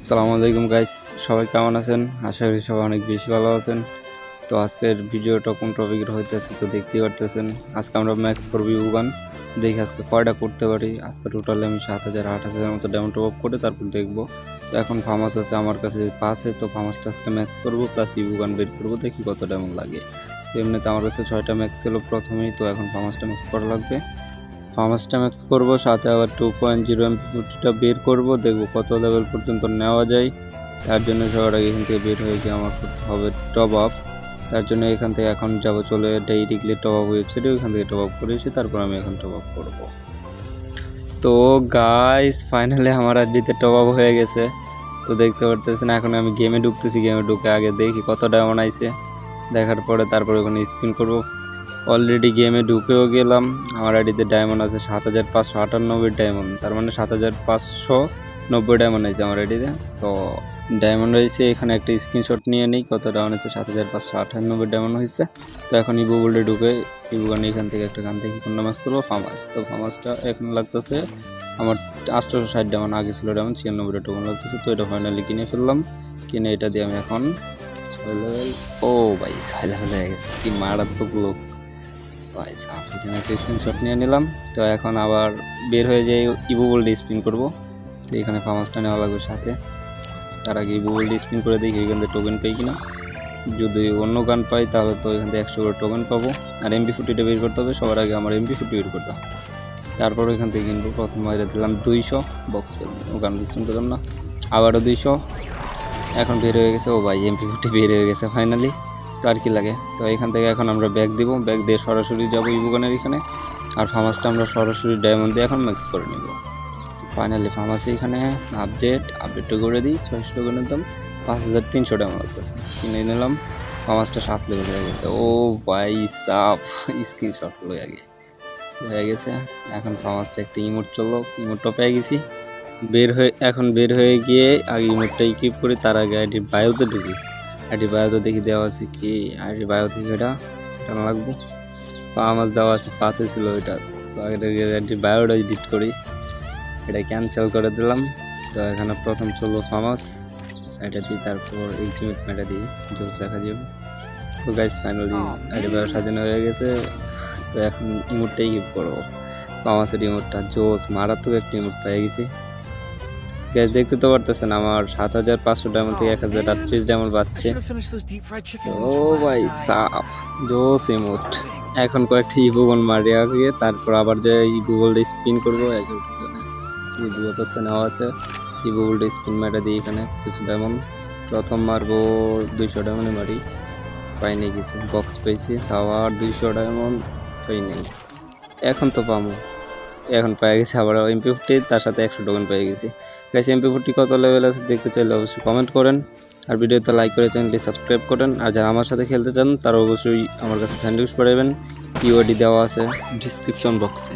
সালামু আলাইকুম গাইস সবাই কেমন আছেন? আশা করি সবাই অনেক বেশি ভালো আছেন। তো আজকের ভিডিওটা কোন টপিকের হইতেছে তো দেখতেই পারতেছেন। আজকে আমরা ম্যাক্স করব ইউগান দেখি আজকে কয়টা করতে পারি? আজকে টোটালি আমি সাত হাজার, আট হাজারের মতো ডেমন টপ করে তারপর দেখব। তো এখন ফার্মাস আছে আমার কাছে পাশে তো ফার্মাসটা আজকে ম্যাক্স করব প্লাস ইউগান বের করব, দেখি কত ডেমন লাগে। তো এমনিতে আমার কাছে ছয়টা ম্যাক্স ছিল প্রথমেই, তো এখন ফার্মাসটা ম্যাক্স করা লাগবে। ফার্মাসটা ম্যাক্স করব, সাথে আবার টু পয়েন্ট জিরো এম ফিফটিটা বের করব, দেখব কত লেভেল পর্যন্ত নেওয়া যায়। তার জন্য সবার আগে এখান থেকে বের হয়ে গিয়ে আমার করতে হবে টপ আপ তার জন্য এখান থেকে এখন যাব চলে ডাইরেক্টলি টপ আপ ওয়েবসাইটে ওইখান থেকে টপ আপ করে এসে তারপর আমি এখন টপ আপ করব। তো গাইস ফাইনালি আমার আইডিতে টপ আপ হয়ে গেছে। তো দেখতে পারতেছেন, এখন আমি গেমে ঢুকতেছি গেমে ঢুকে আগে দেখি কত ডায়মন্ড আইছে। দেখার পরে তারপরে ওখানে স্পিন করব। অলরেডি গেমে ঢুকেও গেলাম। আমার আইডিতে ডায়মন্ড আছে সাত হাজার পাঁচশো আটানব্বই ডায়মন্ড তার মানে সাত হাজার পাঁচশো নব্বই ডায়মন্ড আছে আমার আইডিতে তো। ডায়মন্ড হয়েছে, এখানে একটা স্ক্রিনশট নিয়ে নিই, কত ডায়মন্ড আছে? সাত হাজার পাঁচশো আটানব্বই ডায়মন্ড হয়েছে। তো এখন ইবু বলতে ঢুকে ইবু গান এখান থেকে একটা গান থেকে কোন ম্যাক্স করব? ফার্মাস তো ফার্মাসটা এখন লাগতেছে, আমার আটশোশো ষাট ডায়মন্ড আগে ছিল ডায়মন্ড ছিয়ানব্বইটা টোকন লাগতেছে, তো এটা ফাইনালি কিনে ফেললাম। কিনে এটা দিয়ে আমি এখন ও ভাই লেভেল হয়ে গেছে, কি মারাত্মক লোক। ভাই সাফ এখানে একটা স্ক্রিনশট নিয়ে নিলাম। তো এখন আবার বের হয়ে যাই ইবু বলডে স্পিন করব। তো এখানে ফার্মাসটা নেওয়া লাগবে সাথে। তার আগে ইবু বলডে স্পিন করে দেখি এখান থেকে টোকেন পাই কিনা। যদি অন্য গান পাই, তাহলে তো এখান থেকে একশো করে টোকেন পাবো। আর এমবি ফুটিটা বের করতে হবে, সবার আগে আমার এমবি ফুটি বের করতে হবে। তারপর এখান থেকে কিনবো, প্রথম বাইরে দিলাম দুইশো বক্স ও গান স্পিন করলাম না। আবারও দুইশো। এখন বের হয়ে গেছে, ও ভাই এমপি ফুটি বের হয়ে গেছে ফাইনালি আর কি লাগে? তো এখান থেকে এখন আমরা ব্যাগ দিব। ব্যাগ দিয়ে সরাসরি যাব ইবুগানের এখানে। আর ফার্মাসটা আমরা সরাসরি ডায়মন্ড দিয়ে এখন মিক্স করে নিব। ফাইনালি ফার্মাসি এখানে আপডেট আপডেটটা করে দিই। ছয়শো টাকার দাম পাঁচ হাজার তিনশো টাকা লাগতেছে কিনে নিলাম। ফার্মাসটা সাত লেভেল হয়ে গেছে। ও ভাই সাপ। স্ক্রিনশট হলো আগে। হয়ে গেছে। এখন ফার্মাসটা একটা ইমোট চলল। ইমোটটা পেয়ে গেছি। বের হয়ে এখন বের হয়ে গিয়ে আগে ইমোটটা ইকিপ করি। তার আগে আইডি বায়োতে ঢুকি। আইডি বায়োতে দেখি দেওয়া আছে কি? আইডি বায়ো থেকে এটা? এটা লাগবো? ফার্মাস দেওয়া আছে পাশে ছিল ওইটা তো আগে আইডি বায়োটা এডিট করি। এটা ক্যান্সেল করে দিলাম। তো এখানে প্রথম চলবো ফার্মাস সাইডে দিই তারপর ইন্টিমেট মেটা দিই জোস দেখা যাবে। তো গাইজ ফাইনালি আইডি বায়ো সাজানো হয়ে গেছে। তো এখন ইমোটটাই ইউজ করব। ফার্মাসের ইমোটটা জোস মারাত্মক একটা ইমোট পেয়ে গেছি। গ্যাস দেখতে তো পারতেছেন আমার সাত হাজার পাঁচশো ডায়মন্ড থেকে এক হাজার আটত্রিশ ডায়মন্ড পাচ্ছে ও ভাই সাপ জোস ইমোট এখন কয়েকটি ইভোগন মারিয়া গিয়ে তারপর আবার যে ইভোগোল্ড স্পিন করব একের পিছনে অবস্থা নেওয়া আছে। ইভোগোল্ড স্পিন মারা দিই এখানে কিছু ডায়মন্ড। প্রথম মারবো দুইশো ডায়মন্ডে মারি। পাইনি কিছু। বক্স পেয়েছি তাও আর দুইশো ডায়মন্ড পাই নেই। এখন তো পামো। এখন পেয়ে গেছি, আবার এমপি ফোরটি তার সাথে একশো টোকেন পেয়ে গেছি। গাইস এমপি ফোরটি কত লেভেল আছে দেখতে চাইলে অবশ্যই কমেন্ট করেন। আর ভিডিওতে লাইক করে চ্যানেলটি সাবস্ক্রাইব করেন। আর যারা আমার সাথে খেলতে চান, তারা অবশ্যই আমার কাছে ফ্যান্ড ইউজ পাঠাবেন। ইউআইডি দেওয়া আছে ডিসক্রিপশন বক্সে